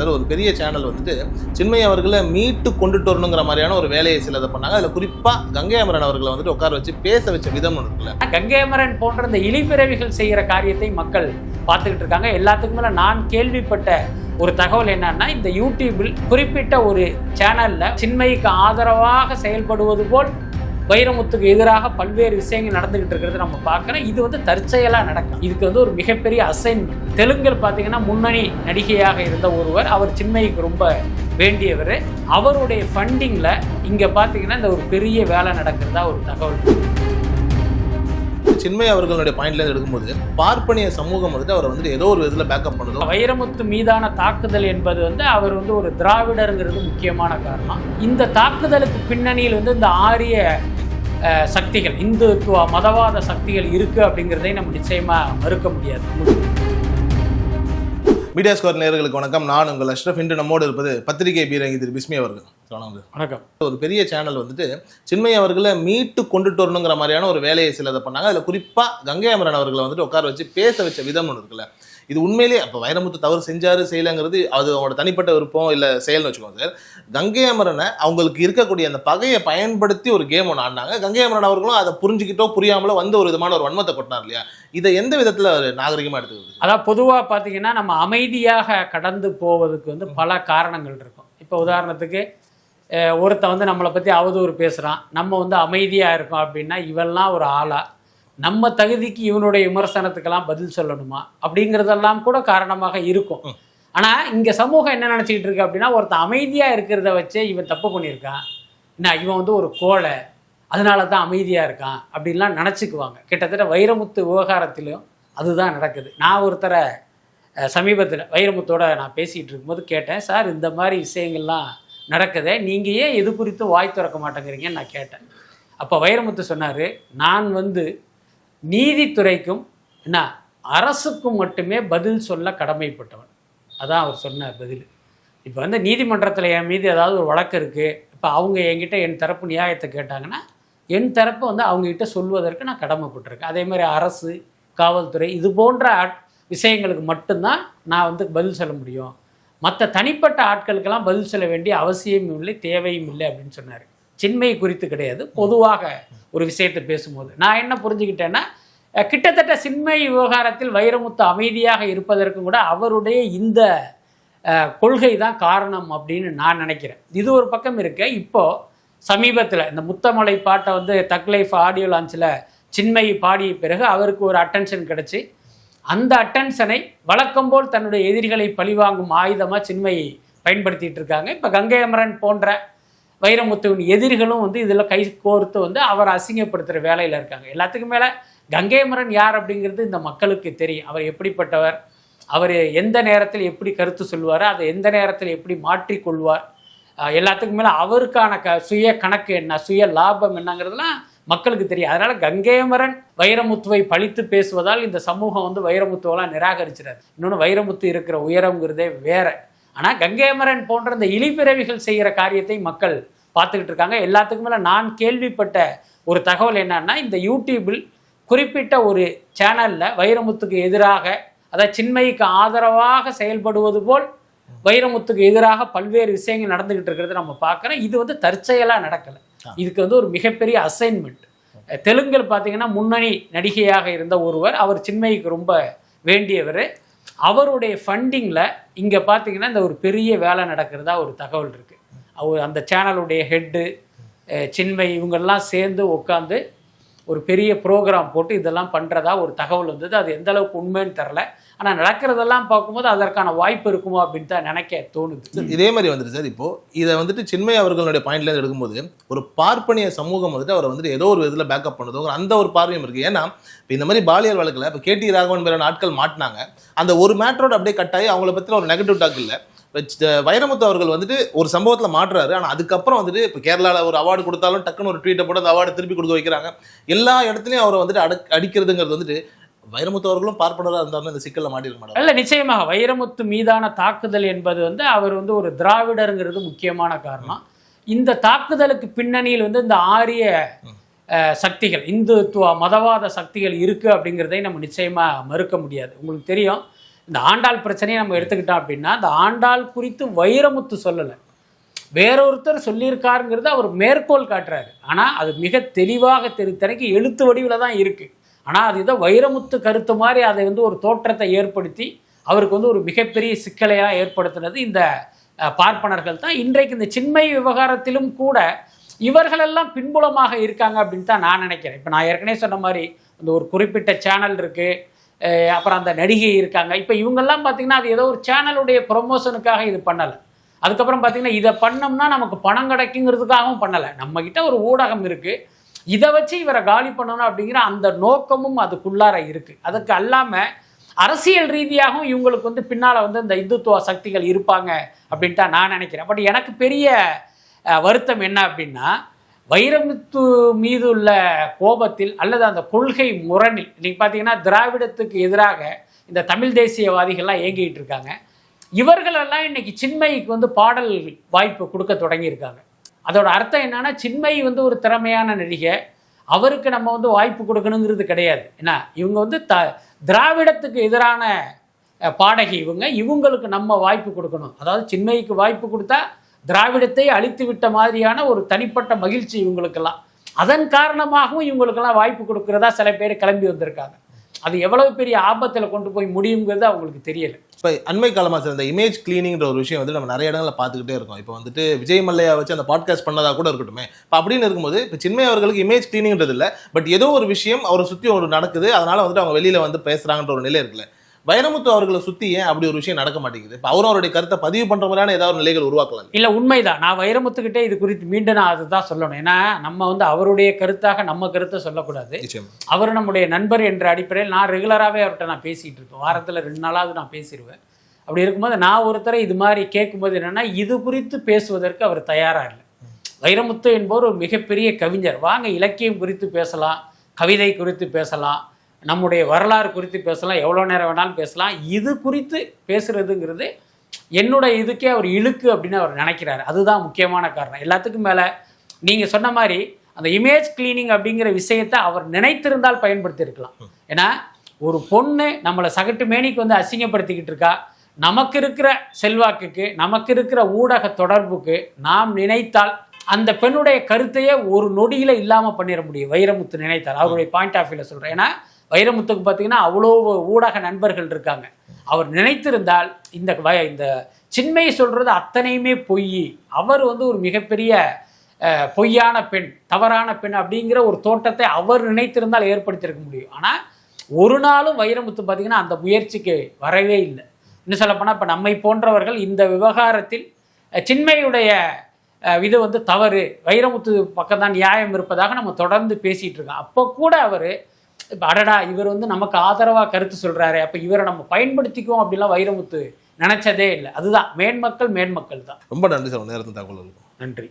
Sir ஒரு பெரிய channel வந்துட்டு சின்மய் அவர்களை மீட்டு கொண்டுட்டு வரணுங்கிற மாதிரியான ஒரு வேலையை சிலதை பண்ணாங்க. அதில் குறிப்பாக கங்கை அமரன் அவர்களை வந்துட்டு உட்கார வச்சு பேச வச்ச விதம் ஒன்று இருக்குல்ல. கங்கையமரன் போன்ற இந்த இழிபிறவிகள் செய்கிற காரியத்தை மக்கள் பார்த்துக்கிட்டு இருக்காங்க. எல்லாத்துக்கும் நான் கேள்விப்பட்ட ஒரு தகவல் என்னன்னா இந்த யூடியூபில் குறிப்பிட்ட ஒரு சேனலில் சின்மயிக்கு ஆதரவாக செயல்படுவது போல் வைரமுத்துக்கு எதிராக பல்வேறு விஷயங்கள் நடந்துகிட்டு இருக்கிறது நம்ம பார்க்குறோம். இது வந்து தற்செயலாக நடக்கும். இதுக்கு வந்து ஒரு மிகப்பெரிய அசைன்மெண்ட் தெலுங்கில் பார்த்தீங்கன்னா முன்னணி நடிகையாக இருந்த ஒருவர் அவர் சின்மயிக்கு ரொம்ப வேண்டியவர். அவருடைய ஃபண்டிங்கில் இங்கே பார்த்தீங்கன்னா இந்த ஒரு பெரிய வேலை நடக்கிறதா ஒரு தகவல். சின்மய் அவர்களுடைய பாயிண்ட்ல இருந்து எடுக்கும்போது பார்ப்பனிய சமூகம் வந்துட்டு அவரை வந்துட்டு ஏதோ ஒரு விதத்தில் பேக்கப் பண்ணுதோ வைரமுத்து மீதான தாக்குதல் என்பது வந்து அவர் வந்து ஒரு திராவிடருங்கிறது முக்கியமான காரணம். இந்த தாக்குதலுக்கு பின்னணியில் வந்து இந்த ஆரிய சக்திகள் இந்துத்துவ மதவாத சக்திகள் இருக்கு அப்படிங்கிறதை நம்ம நிச்சயமா மறுக்க முடியாது. மீடியா ஸ்கோர் நேயர்களுக்கு வணக்கம். நான் உங்கள் அஷ்ரஃப் இன்று நம்மோடு இருப்பது பத்திரிகை பீரங்கி திரு பிஸ்மி அவர்கள். வணக்கம். வணக்கம். ஒரு பெரிய சேனல் வந்துட்டு சின்மய் அவர்களை மீட்டு கொண்டுட்டு வரணுங்கிற மாதிரியான ஒரு வேலையை சிலதை பண்ணாங்க. அதில் குறிப்பாக கங்கை அமரன் அவர்களை வந்துட்டு உட்கார வச்சு பேச வச்ச விதம் ஒன்று இருக்குல்ல. இது உண்மையிலேயே அப்போ வைரமுத்து தவறு செஞ்சாரு செய்யலங்கிறது அது அவங்களோட தனிப்பட்ட விருப்பம் இல்லை செயல்னு வச்சுக்கோங்க சார். கங்கை அமரனை அவங்களுக்கு இருக்கக்கூடிய அந்த பகையை பயன்படுத்தி ஒரு கேம் ஒன்று ஆடினாங்க. கங்கை அமரன் அவர்களும் அதை புரிஞ்சுக்கிட்டோ புரியாமலோ வந்து ஒரு விதமான ஒரு வன்மத்தை கொட்டினார் இல்லையா? இதை எந்த விதத்தில் நாகரிகமாக எடுத்துக்கிறது அதான் பொதுவாக பார்த்தீங்கன்னா நம்ம அமைதியாக கடந்து போவதுக்கு வந்து பல காரணங்கள் இருக்கும். இப்போ உதாரணத்துக்கு ஒருத்தன் வந்து நம்மளை பற்றி அவதூறு பேசுகிறான் நம்ம வந்து அமைதியாக இருக்கோம் அப்படின்னா இவெல்லாம் ஒரு ஆளாக நம்ம தகுதிக்கு இவனுடைய விமர்சனத்துக்கெல்லாம் பதில் சொல்லணுமா? அப்படிங்கிறதெல்லாம் கூட காரணமாக இருக்கும். ஆனால் இங்கே சமூகம் என்ன நினச்சிக்கிட்டு இருக்கு அப்படின்னா ஒருத்தன் அமைதியாக இருக்கிறத வச்சே இவன் தப்பு பண்ணியிருக்கான். என்ன இவன் வந்து ஒரு கோழை. அதனால தான் அமைதியாக இருக்கான் அப்படின்லாம் நினச்சிக்குவாங்க. கிட்டத்தட்ட வைரமுத்து விவகாரத்திலும் அதுதான் நடக்குது. நான் ஒருத்தரை சமீபத்தில் வைரமுத்தோட நான் பேசிகிட்டு இருக்கும்போது கேட்டேன் சார் இந்த மாதிரி விஷயங்கள்லாம் நடக்குதே நீங்கள் ஏன் எது குறித்து வாய் திறக்க மாட்டேங்கிறீங்கன்னு நான் கேட்டேன். அப்போ வைரமுத்து சொன்னார் நான் வந்து நீதித்துறைக்கும் என்ன அரசுக்கும் மட்டுமே பதில் சொல்ல கடமைப்பட்டவன். அதான் அவர் சொன்ன பதில். இப்போ வந்து நீதிமன்றத்தில் என் மீது ஏதாவது ஒரு வழக்கு இருக்குது இப்போ அவங்க என்கிட்ட என் தரப்பு நியாயத்தை கேட்டாங்கன்னா என் தரப்பை வந்து அவங்ககிட்ட சொல்வதற்கு நான் கடமைப்பட்டிருக்கேன். அதே மாதிரி அரசு காவல்துறை இது போன்ற ஆட் விஷயங்களுக்கு மட்டும்தான் நான் வந்து பதில் சொல்ல முடியும். மற்ற தனிப்பட்ட ஆட்களுக்கெல்லாம் பதில் சொல்ல வேண்டிய அவசியமும் இல்லை தேவையும் இல்லை அப்படின்னு சொன்னார். சின்மை குறித்து கிடையாது. பொதுவாக ஒரு விஷயத்தை பேசும்போது. நான் என்ன புரிஞ்சுக்கிட்டேன்னா கிட்டத்தட்ட சின்மை விவகாரத்தில் வைரமுத்து அமைதியாக இருப்பதற்கும் கூட அவருடைய இந்த கொள்கை தான் காரணம் அப்படின்னு நான் நினைக்கிறேன். இது ஒரு பக்கம் இருக்க. இப்போ சமீபத்தில் இந்த முத்தமலை பாட்டை வந்து தக்லைஃப் ஆடியோ லான்ச்சில் சின்மை பாடிய பிறகு அவருக்கு ஒரு அட்டென்ஷன் கிடச்சி அந்த அட்டென்ஷனை வழக்கம் போல் தன்னுடைய எதிரிகளை பழிவாங்கும் ஆயுதமாக சின்மையை பயன்படுத்திட்டு இருக்காங்க. இப்போ கங்கை அமரன் போன்ற வைரமுத்துவின் எதிரிகளும் வந்து இதில் கை கோர்த்து வந்து அவரை அசிங்கப்படுத்துகிற வேலையில் இருக்காங்க. எல்லாத்துக்கும் மேலே கங்கைமரன் யார் அப்படிங்கிறது இந்த மக்களுக்கு தெரியும். அவர் எப்படிப்பட்டவர்? அவர் எந்த நேரத்தில் எப்படி கருத்து சொல்வார் அதை எந்த நேரத்தில் எப்படி மாற்றிக்கொள்வார் எல்லாத்துக்கும் மேலே அவருக்கான க சுய கணக்கு என்ன? சுய லாபம் என்னங்கிறதுலாம் மக்களுக்கு தெரியும். அதனால கங்கேமரன் வைரமுத்துவை பழித்து பேசுவதால் இந்த சமூகம் வந்து வைரமுத்துவெல்லாம் நிராகரிச்சிடாது. இன்னொன்று வைரமுத்து இருக்கிற உயரம்ங்கிறதே வேற. ஆனால் கங்கையமரன் போன்ற இந்த இழிபிறவிகள் செய்கிற காரியத்தை மக்கள் பார்த்துக்கிட்டு இருக்காங்க. எல்லாத்துக்கும் மேலே நான் கேள்விப்பட்ட ஒரு தகவல் என்னன்னா இந்த யூடியூபில் குறிப்பிட்ட ஒரு சேனலில் வைரமுத்துக்கு எதிராக அதாவது சின்மயிக்கு ஆதரவாக செயல்படுவது போல் வைரமுத்துக்கு எதிராக பல்வேறு விஷயங்கள் நடந்துகிட்டு இருக்கிறத நம்ம பார்க்குறோம். இது வந்து தற்செயலாக நடக்கலை. இதுக்கு வந்து ஒரு மிகப்பெரிய அசைன்மெண்ட் தெலுங்கில் பார்த்தீங்கன்னா முன்னணி நடிகையாக இருந்த ஒருவர் அவர் சின்மயிக்கு ரொம்ப வேண்டியவர். அவருடைய ஃபண்டிங்கில் இங்கே பார்த்தீங்கன்னா இந்த ஒரு பெரிய வேலை நடக்கிறதா ஒரு தகவல் இருக்குது அவர் அந்த சேனலுடைய ஹெட்டு சின்மை இவங்கெல்லாம் சேர்ந்து உட்காந்து ஒரு பெரிய ப்ரோக்ராம் போட்டு இதெல்லாம் பண்ணுறதா ஒரு தகவல் வந்தது. அது எந்த அளவுக்கு உண்மைன்னு தெரில ஆனால் நடக்கிறதெல்லாம் பார்க்கும்போது அதற்கான வாய்ப்பு இருக்குமோ அப்படின்னு தான் நினைக்க தோணுது. இதே மாதிரி வந்துட்டு சார் இப்போது இதை வந்துட்டு சின்மய அவர்களுடைய பாயிண்ட்லேருந்து எடுக்கும்போது ஒரு பார்ப்பனிய சமூகம் வந்துட்டு அவரை வந்துட்டு ஏதோ ஒரு விதத்தில் பேக்கப் பண்ணுதுங்கிற அந்த ஒரு பார்வையும் இருக்குது ஏன்னா இப்போ இந்த மாதிரி பாலியல் வழக்கில் இப்போ கேடி ராகவன் மேல ஆட்கள் மாட்டினாங்க. அந்த ஒரு மேட்டரோட அப்படியே கட்டாயி அவங்கள பற்றி ஒரு நெகட்டிவ் டாக் இல்லை. வைரமுத்து அவர்கள் வந்துட்டு ஒரு சம்பவத்தில் மாட்டுறாரு. ஆனால் அதுக்கப்புறம் வந்துட்டு இப்போ கேரளாவில் ஒரு அவார்டு கொடுத்தாலும் டக்குன்னு ஒரு ட்வீட்டை போட்டு அந்த அவார்டு திருப்பி கொடுத்து வைக்கிறாங்க. எல்லா இடத்துலையும் அவரை வந்துட்டு அடக் அடிக்கிறதுங்கிறது வந்துட்டு வைரமுத்து அவர்களும் பார்ப்பனராக இருந்தாலும் இந்த சிக்கலில் மாட்டிருக்க மாட்டாங்க இல்ல நிச்சயமாக வைரமுத்து மீதான தாக்குதல் என்பது வந்து அவர் வந்து ஒரு திராவிடருங்கிறது முக்கியமான காரணம். இந்த தாக்குதலுக்கு பின்னணியில் வந்து இந்த ஆரிய சக்திகள் இந்துத்துவ மதவாத சக்திகள் இருக்கு அப்படிங்கிறதை நம்ம நிச்சயமா மறுக்க முடியாது. உங்களுக்கு தெரியும். இந்த ஆண்டாள் பிரச்சனையை நம்ம எடுத்துக்கிட்டோம் அப்படின்னா இந்த ஆண்டாள் குறித்து வைரமுத்து சொல்லலை. வேறொருத்தர் சொல்லியிருக்காருங்கிறத அவர் மேற்கோள் காட்டுறாரு. ஆனால் அது மிக தெளிவாக தெரித்தனைக்கு எழுத்து வடிவில் தான் இருக்குது ஆனால் அது ஏதோ வைரமுத்து கருத்து மாதிரி அதை வந்து ஒரு தோற்றத்தை ஏற்படுத்தி அவருக்கு வந்து ஒரு மிகப்பெரிய சிக்கலையாக ஏற்படுத்தினது இந்த பார்ப்பனர்கள் தான். இன்றைக்கு இந்த சின்மை விவகாரத்திலும் கூட இவர்களெல்லாம் பின்புலமாக இருக்காங்க அப்படின்னு தான் நான் நினைக்கிறேன். இப்போ நான் ஏற்கனவே சொன்ன மாதிரி இந்த ஒரு குறிப்பிட்ட சேனல் இருக்குது அப்புறம் அந்த நடிகை இருக்காங்க. இப்போ இவங்கெல்லாம் பார்த்தீங்கன்னா அது ஏதோ ஒரு சேனலுடைய ப்ரொமோஷனுக்காக இது பண்ணலை. அதுக்கப்புறம் பார்த்தீங்கன்னா இதை பண்ணோம்னா நமக்கு பணம் கிடைக்குங்கிறதுக்காகவும் பண்ணலை. நம்மக்கிட்ட ஒரு ஊடகம் இருக்குது இதை வச்சு இவரை காலி பண்ணணும் அப்படிங்கிற அந்த நோக்கமும் அதுக்குள்ளார இருக்குது அதுக்கு அல்லாமல் அரசியல் ரீதியாகவும் இவங்களுக்கு வந்து பின்னால் வந்து இந்த இந்துத்துவ சக்திகள் இருப்பாங்க அப்படின்ட்டு தான் நான் நினைக்கிறேன். பட் எனக்கு பெரிய வருத்தம் என்ன அப்படின்னா வைரமுத்து மீது உள்ள கோபத்தில் அல்லது அந்த கொள்கை முரணில் இன்னைக்கு பார்த்தீங்கன்னா திராவிடத்துக்கு எதிராக இந்த தமிழ் தேசியவாதிகள்லாம் இயங்கிட்டு இருக்காங்க. இவர்களெல்லாம் இன்னைக்கு சின்மயிக்கு வந்து பாடல் வாய்ப்பு கொடுக்க தொடங்கியிருக்காங்க. அதோட அர்த்தம் என்னன்னா சின்மயி வந்து ஒரு திறமையான நடிகை. அவருக்கு நம்ம வந்து வாய்ப்பு கொடுக்கணுங்கிறது கிடையாது. என்ன இவங்க வந்து த திராவிடத்துக்கு எதிரான பாடகி இவங்க. இவங்களுக்கு நம்ம வாய்ப்பு கொடுக்கணும். அதாவது சின்மயிக்கு வாய்ப்பு கொடுத்தா திராவிடத்தை அழித்து விட்ட மாதிரியான ஒரு தனிப்பட்ட மகிழ்ச்சி இவங்களுக்கெல்லாம். அதன் காரணமாகவும் இவங்களுக்கெல்லாம் வாய்ப்பு கொடுக்கறதா சில பேர் கிளம்பி வந்திருக்காங்க. அது எவ்வளவு பெரிய ஆபத்தில் கொண்டு போய் முடியுங்கிறது அவங்களுக்கு தெரியல. இப்போ அண்மை காலமாக சார் இந்த இமேஜ் கிளீனிங்கிற ஒரு விஷயம் வந்து நம்ம நிறைய இடங்களில் பார்த்துக்கிட்டே இருக்கோம். இப்போ வந்துட்டு விஜய் மல்லையா வச்சு அந்த பாட்காஸ்ட் பண்ணதாக கூட இருக்கட்டுமே. இப்போ அப்படின்னு இருக்கும்போது இப்போ சின்மை அவர்களுக்கு இமேஜ் கிளீனிங்ன்றது இல்லை பட் ஏதோ ஒரு விஷயம் அவரை சுற்றி ஒரு நடக்குது. அதனால வந்துட்டு அவங்க வெளியில் வந்து பேசுகிறாங்கன்ற ஒரு நிலை இருக்குல்ல. வைரமுத்து அவர்களை சுற்றி ஏன் அப்படி ஒரு விஷயம் நடக்க மாட்டேங்குது? இப்போ அவரும் அவருடைய கருத்தை பதிவு பண்ணுற மாதிரியான ஏதாவது நிலைகள் உருவாக்கலாம். இல்லை உண்மைதான். நான் வைரமுத்துக்கிட்டே இது குறித்து மீண்டும் நான் அதுதான் சொல்லணும். ஏன்னா நம்ம வந்து அவருடைய கருத்தாக நம்ம கருத்தை சொல்லக்கூடாது. அவர் நம்முடைய நண்பர் என்ற அடிப்படையில் நான் ரெகுலராகவே அவர்கிட்ட நான் பேசிகிட்டு இருப்பேன். வாரத்தில் ரெண்டு நாளாவது நான் பேசிடுவேன் அப்படி இருக்கும்போது நான் ஒருத்தரை இது மாதிரி கேட்கும்போது என்னென்னா இது குறித்து பேசுவதற்கு அவர் தயாராக இல்லை. வைரமுத்து என்பவர் ஒரு மிகப்பெரிய கவிஞர். வாங்க இலக்கியம் குறித்து பேசலாம் கவிதை குறித்து பேசலாம் நம்முடைய வரலாறு குறித்து பேசலாம் எவ்வளோ நேரம் வேணாலும் பேசலாம். இது குறித்து பேசுறதுங்கிறது என்னோட இதுக்கே அவர் இழுக்கு அப்படின்னு அவர் நினைக்கிறாரு. அதுதான் முக்கியமான காரணம். எல்லாத்துக்கும் மேலே நீங்கள் சொன்ன மாதிரி அந்த இமேஜ் கிளீனிங் அப்படிங்கிற விஷயத்தை அவர் நினைத்திருந்தால் பயன்படுத்தியிருக்கலாம். ஏன்னா ஒரு பொண்ணு நம்மளை சகட்டு மேனிக்கு வந்து அசிங்கப்படுத்திக்கிட்டு இருக்கா. நமக்கு இருக்கிற செல்வாக்குக்கு நமக்கு இருக்கிற ஊடக தொடர்புக்கு நாம் நினைத்தால் அந்த பெண்ணுடைய கருத்தையே ஒரு நொடியில் இல்லாமல் பண்ணிட முடியும். வைரமுத்து நினைத்தால். அவருடைய பாயிண்ட் ஆஃப் வியூவில் சொல்கிறேன் ஏன்னா வைரமுத்துக்கு பார்த்தீங்கன்னா அவ்வளோ ஊடக நண்பர்கள் இருக்காங்க. அவர் நினைத்திருந்தால் இந்த வ- இந்த சின்மையை சொல்கிறது அத்தனையுமே பொய். அவர் வந்து ஒரு மிகப்பெரிய பொய்யான பெண் தவறான பெண் அப்படிங்கிற ஒரு தோட்டத்தை அவர் நினைத்திருந்தால் ஏற்படுத்தியிருக்க முடியும். ஆனால் ஒரு நாளும் வைரமுத்து பார்த்தீங்கன்னா அந்த முயற்சிக்கு வரவே இல்லை. இன்னும் சொல்லப்போனால் இப்போ நம்மை போன்றவர்கள் இந்த விவகாரத்தில் சின்மையுடைய இது வந்து தவறு வைரமுத்து பக்கம் தான் நியாயம் இருப்பதாக நம்ம தொடர்ந்து பேசிகிட்டு இருக்கோம். அப்போ கூட அவர் இப்போ அடடா இவர் வந்து நமக்கு ஆதரவாக கருத்து சொல்கிறாரு அப்போ இவரை நம்ம பயன்படுத்திக்குவோம் அப்படிலாம் வைரமுத்து நினச்சதே இல்லை. அதுதான் மேன்மக்கள் மேன்மக்கள் தான். ரொம்ப நன்றி சார் நேரத்தின் தகவல்களுக்கு. நன்றி.